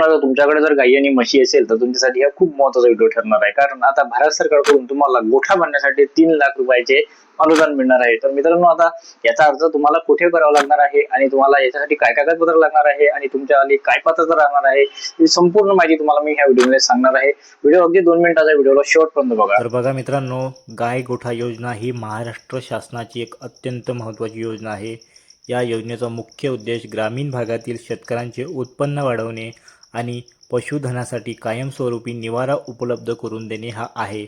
मित्रांनो तुमच्याकडे जर गाई आणि म्हशी असेल तर तुमच्यासाठी हा खूप महत्त्वाचा व्हिडिओ ठरणार आहे. कारण आता भारत सरकारकडून तुम्हाला गोठा बांधण्यासाठी तीन लाख रुपयाचे अनुदान मिळणार आहे. तर मित्रांनो आता याचा अर्ज तुम्हाला कुठे करावा लागणार आहे आणि तुम्हाला याच्यासाठी काय कागदपत्र लागणार आहे आणि तुमच्या आली काय पात्रता राहणार आहे ही संपूर्ण माहिती तुम्हाला मी ह्या व्हिडिओमध्ये सांगणार आहे. व्हिडिओ अगदी दोन मिनिटाचा व्हिडिओला शेवटपर्यंत बघा. तर बघा मित्रांनो गाय गोठा योजना ही महाराष्ट्र शासनाची एक अत्यंत महत्त्वाची योजना आहे. या योजनेचा मुख्य उद्देश ग्रामीण भागातील शेतकऱ्यांचे उत्पन्न वाढवणे आणि पशुधनासाठी कायमस्वरूपी निवारा उपलब्ध करून देणे हा आहे.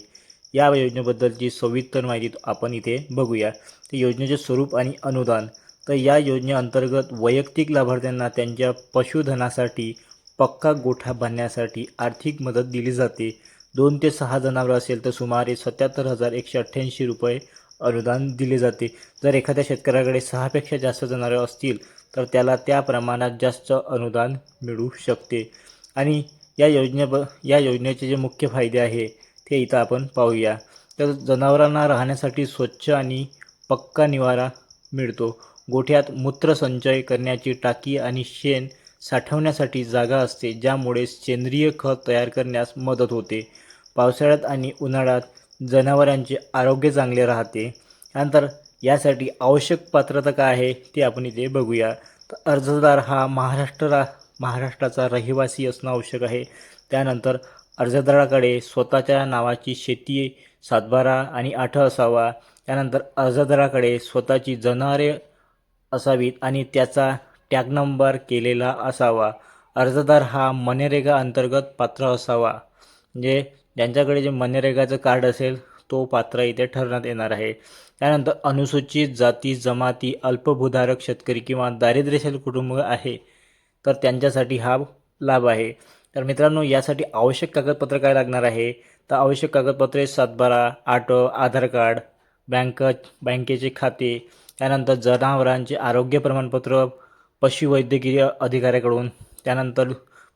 या योजनेबद्दलची सविस्तर माहिती आपण इथे बघूया. तर योजनेचे स्वरूप आणि अनुदान. तर या योजनेअंतर्गत वैयक्तिक लाभार्थ्यांना त्यांच्या पशुधनासाठी पक्का गोठा बांधण्यासाठी आर्थिक मदत दिली जाते. दोन ते सहा जनावरं असेल तर सुमारे सत्याहत्तर हजार एकशे अठ्ठ्याऐंशी रुपये अनुदान दिले जाते. जर एखाद्या शेतकऱ्याकडे सहापेक्षा जास्त जनावरे असतील तर त्याला त्या प्रमाणात जास्त अनुदान मिळू शकते. आणि या योजने या योजनेचे जे मुख्य फायदे आहे ते इथं आपण पाहूया. तर जनावरांना राहण्यासाठी स्वच्छ आणि पक्का निवारा मिळतो. गोठ्यात मूत्रसंचय करण्याची टाकी आणि शेण साठवण्यासाठी जागा असते ज्यामुळे सेंद्रिय खत तयार करण्यास मदत होते. पावसाळ्यात आणि उन्हाळ्यात जनावरांचे आरोग्य चांगले राहते. त्यानंतर यासाठी आवश्यक पात्रता काय आहे ते आपण इथे बघूया. तर अर्जदार हा महाराष्ट्र रा महाराष्ट्राचा रहिवासी असणं आवश्यक आहे. त्यानंतर अर्जदाराकडे स्वतःच्या नावाची शेती सातबारा आणि आठ असावा. त्यानंतर अर्जदाराकडे स्वतःची जनावरे असावीत आणि त्याचा टॅग नंबर केलेला असावा. अर्जदार हा मनरेगा अंतर्गत पात्र असावा. म्हणजे ज्यांच्याकडे जे मनरेगाचं कार्ड असेल तो पात्र इथे ठरण्यात येणार आहे. त्यानंतर अनुसूचित जाती जमाती अल्पभूधारक शेतकरी किंवा दारिद्र्यशील कुटुंब आहे तर त्यांच्यासाठी हा लाभ आहे. तर मित्रांनो यासाठी आवश्यक कागदपत्र काय लागणार आहे? तर आवश्यक कागदपत्रे सातबारा आटो आधार कार्ड बँक बँकेचे खाते त्यानंतर जनावरांचे आरोग्य प्रमाणपत्र पशुवैद्यकीय अधिकाऱ्याकडून त्यानंतर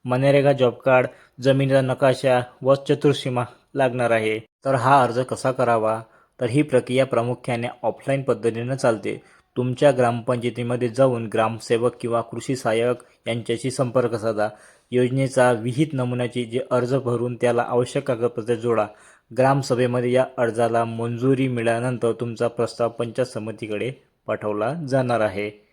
मनरेगा जॉब कार्ड जमिनीचा नकाशा व चतुर्सीमा लागणार आहे. तर हा अर्ज कसा करावा? तर ही प्रक्रिया प्रामुख्याने ऑफलाईन पद्धतीनं चालते. तुमच्या ग्रामपंचायतीमध्ये जाऊन ग्रामसेवक किंवा कृषी सहाय्यक यांच्याशी संपर्क साधा. योजनेचा विहित नमुन्याची जे अर्ज भरून त्याला आवश्यक कागदपत्रे जोडा. ग्रामसभेमध्ये या अर्जाला मंजुरी मिळाल्यानंतर तुमचा प्रस्ताव पंचायत समितीकडे पाठवला जाणार आहे.